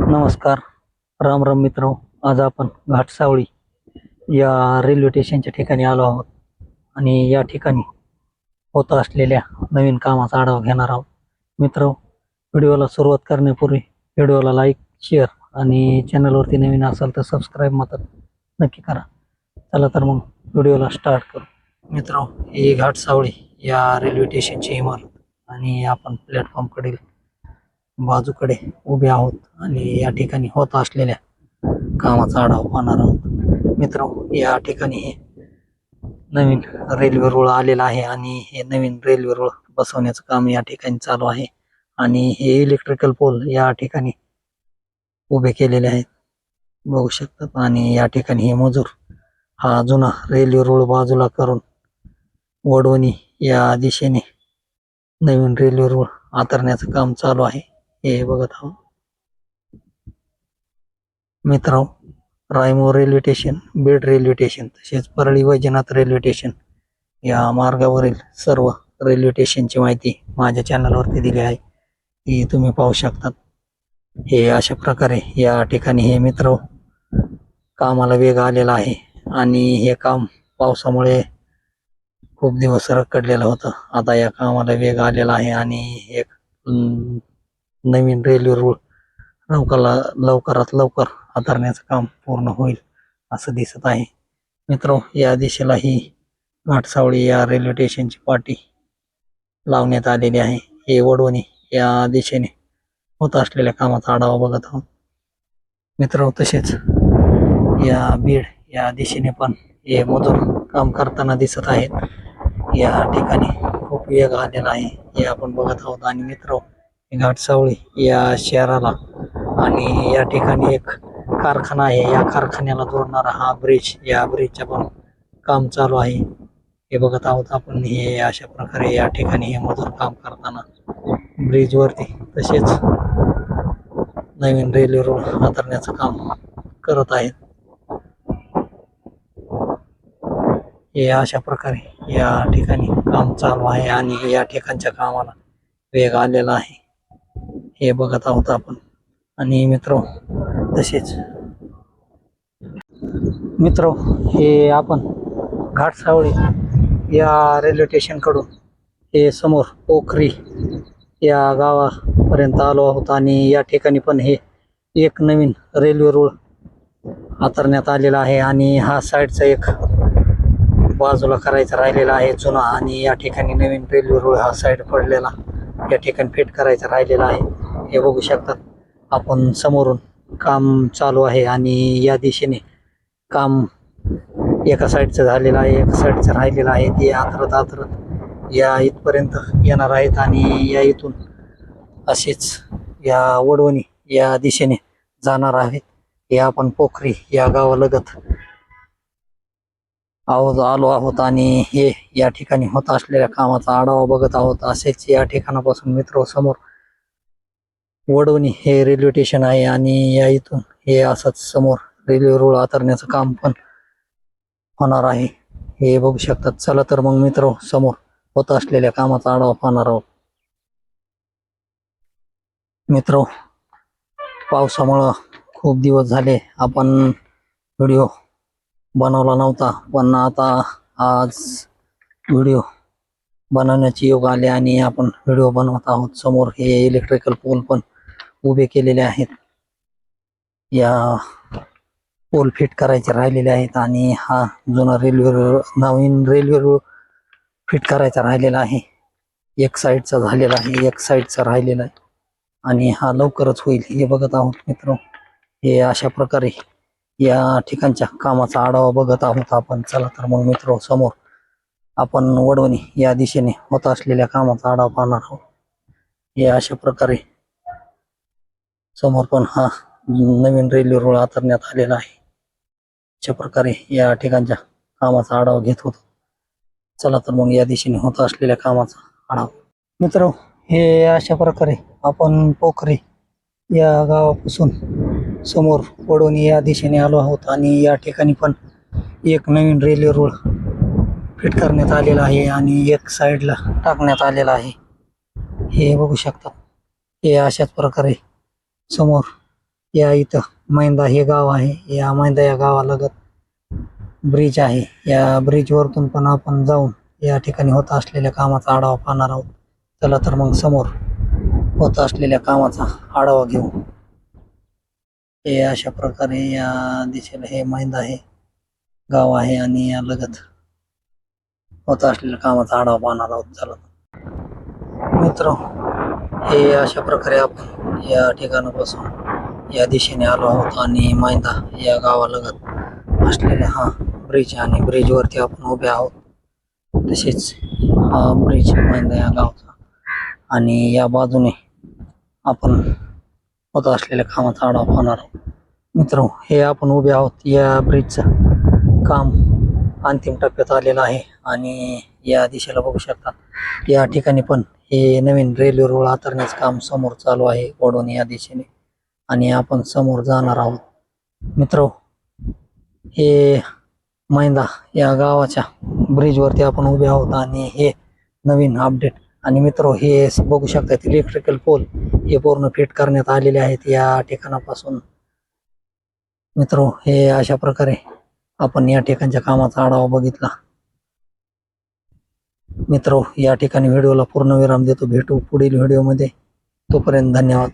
नमस्कार. राम राम मित्र आज आपण घाटसावळी या रेल्वे स्टेशनच्या ठिकाणी आलो आहोत आणि या ठिकाणी होत असलेल्या नवीन कामाचा आढावा घेणार आहोत. मित्र व्हिडिओला सुरुवात करण्यापूर्वी व्हिडिओला लाईक शेअर आणि चॅनलवरती नवीन असाल तर सबस्क्राईब मात्र नक्की करा. चला तर मग व्हिडिओला स्टार्ट करू. मित्र ही घाटसावळी या रेल्वे स्टेशनची इमारत आणि आपण प्लॅटफॉर्मकडील बाजूकडे उभे आहोत आणि या ठिकाणी होत असलेल्या कामाचा आढावा पाहणार आहोत. मित्र या ठिकाणी हे नवीन रेल्वे रुळ आलेला आहे आणि हे नवीन रेल्वे रुळ बसवण्याचं काम या ठिकाणी चालू आहे आणि हे इलेक्ट्रिकल पोल या ठिकाणी उभे केलेले आहेत. बघू शकतात आणि या ठिकाणी हे मजूर हा जुना रेल्वे रुळ बाजूला करून वडवणी या दिशेने नवीन रेल्वे रुळ आतरण्याचं काम चालू आहे. हे बघत आहोत मित्र Raimor railway station Beed railway station तसेच परळी वैजनाथ रेल्वे स्टेशन या मार्गावरील सर्व रेल्वे स्टेशनची माहिती माझ्या चॅनलवरती दिली आहे. ती तुम्ही पाहू शकतात. हे अशा प्रकारे या ठिकाणी हे मित्र कामाला वेग आलेला आहे आणि हे काम पावसामुळे खूप दिवस रखडलेलं होतं. आता या कामाला वेग आलेला आहे आणि एक नवीन रेल्वे रूळ लवकरला लवकरात लवकर हाताळण्याचं काम पूर्ण होईल असं दिसत आहे. मित्र या दिशेला ही घाटसावळी या रेल्वे स्टेशनची पाटी लावण्यात आलेली आहे. हे वडवणी या दिशेने होत असलेल्या कामाचा आढावा बघत आहोत. मित्र तसेच या बीड या दिशेने पण हे मजूर काम करताना दिसत आहेत. या ठिकाणी खूप वेग आलेला आहे. हे आपण बघत आहोत. आणि मित्र घाटसावळी या शहराला. आणि या ठिकाणी एक कारखाना आहे. या कारखान्याला जोडणारा हा ब्रिज या ब्रिजच्या पण काम चालू आहे. हे बघत आहोत आपण. हे अशा प्रकारे या ठिकाणी हे मजूर काम करताना ब्रिज वरती तसेच नवीन रेल्वे रोड हातरण्याचं काम करत आहेत. हे अशा प्रकारे या ठिकाणी काम चालू आहे आणि या ठिकाणच्या कामाला वेग आलेला आहे. हे बघत आहोत आपण. आणि मित्र तसेच. मित्र हे आपण घाटसावळी या रेल्वे स्टेशनकडून हे समोर पोखरी या गावापर्यंत आलो आहोत. आणि या ठिकाणी पण हे एक नवीन रेल्वे रूळ हातरण्यात आलेला आहे. आणि हा साईडचा एक बाजूला करायचा राहिलेला आहे जुना. आणि या ठिकाणी नवीन रेल्वे रूळ हा साईड पडलेला. या ठिकाणी फिट करायचा राहिलेला आहे. हे बघू शकतात. आपण समोरून काम चालू आहे आणि या दिशेने काम एका साईडचं झालेलं आहे एका साईडचं राहिलेलं आहे. ते आतरत आतरत या इथपर्यंत येणार आहेत आणि या इथून असेच या वडवणी या दिशेने जाणार आहेत. हे आपण पोखरी या गावालगत आहोत आलो आहोत आणि हे या ठिकाणी होत असलेल्या कामाचा आढावा बघत आहोत. असेच या ठिकाणापासून मित्र समोर वडवणी हे रेल्वे स्टेशन आहे आणि या इथून हे असंच समोर रेल्वे रुळ आतरण्याचं काम पण होणार आहे. हे बघू शकतात. चला तर मग मित्र समोर होत असलेल्या कामाचा आढावा पाहणार आहोत. मित्र पावसामुळं खूप दिवस झाले. आपण व्हिडिओ बनवला नव्हता पण आता आज व्हिडिओ बनवण्याची योग आले आणि आपण व्हिडिओ बनवत आहोत. समोर हे इलेक्ट्रिकल पोल पण उभे केलेले आहेत. या पोल फिट करायचे राहिलेले आहेत आणि हा जुना रेल्वे नवीन रेल्वे फिट करायचा राहिलेला आहे. एक साईडचा झालेला आहे एक साईडचा राहिलेला आहे. आणि हा लवकरच होईल. हे बघत आहोत मित्र. हे अशा प्रकारे या ठिकाणच्या कामाचा आढावा बघत आहोत आपण. चला तर मग मित्र समोर आपण वडवणी या दिशेने होत असलेल्या कामाचा आढावा पाहणार आहोत. हे अशा प्रकारे समोर पण हा नवीन रेल्वे रुळ आतरण्यात आलेला आहे. अशा प्रकारे या ठिकाणच्या कामाचा आढावा घेत होतो. चला तर मग या दिशेने होत असलेल्या कामाचा आढावा. मित्र हे अशा प्रकारे आपण पोखरी या गावापासून समोर वडवणी या दिशेने आलो आहोत आणि या ठिकाणी पण एक नवीन रेल्वे रुळ फिट करण्यात आलेला आहे आणि एक साईडला टाकण्यात आलेला आहे. हे बघू शकतात हे अशाच प्रकारे समोर. या इथं मैंदा हे गाव आहे. या मैंदा या गावालगत ब्रिज आहे. या ब्रिजवरतून पण आपण जाऊन या ठिकाणी होत असलेल्या कामाचा आढावा पाहणार आहोत. चला तर मग समोर होत असलेल्या कामाचा आढावा घेऊ. हे अशा प्रकारे या दिशेला हे मैंदा हे गाव आहे आणि या लगत होत असलेल्या कामाचा आढावा पाहणार आहोत. चला. मित्र हे अशा प्रकारे आपण या ठिकाणापासून या दिशेने आलो आहोत आणि मैदा या गावालगत असलेला हा ब्रिज आणि ब्रिजवरती आपण उभे आहोत. तसेच हा ब्रिज मैदा या गावचा. आणि या बाजूने आपण होत असलेल्या कामाचा आढावा पाहणार आहोत. मित्र हे आपण उभे आहोत. या ब्रिजचं काम अंतिम टप्प्यात आलेलं आहे. आणि या दिशेला बघू शकता. या ठिकाणी पण हे नवीन रेल्वे रुळ आतरण्याचं काम समोर चालू आहे ओढून या दिशेने. आणि आपण समोर जाणार आहोत. मित्र हे मैंदा या गावाच्या ब्रिजवरती आपण उभे आहोत आणि हे नवीन अपडेट आणि मित्र हे बघू शकतात इलेक्ट्रिकल पोल हे पूर्ण फिट करण्यात आलेले आहेत या ठिकाणापासून. मित्र हे अशा प्रकारे आपण या ठिकाणच्या कामाचा आढावा बघितला. मित्र या ठिकाणी व्हिडिओला पूर्ण विराम देतो. भेटू पुढील व्हिडिओमध्ये. तोपर्यंत धन्यवाद.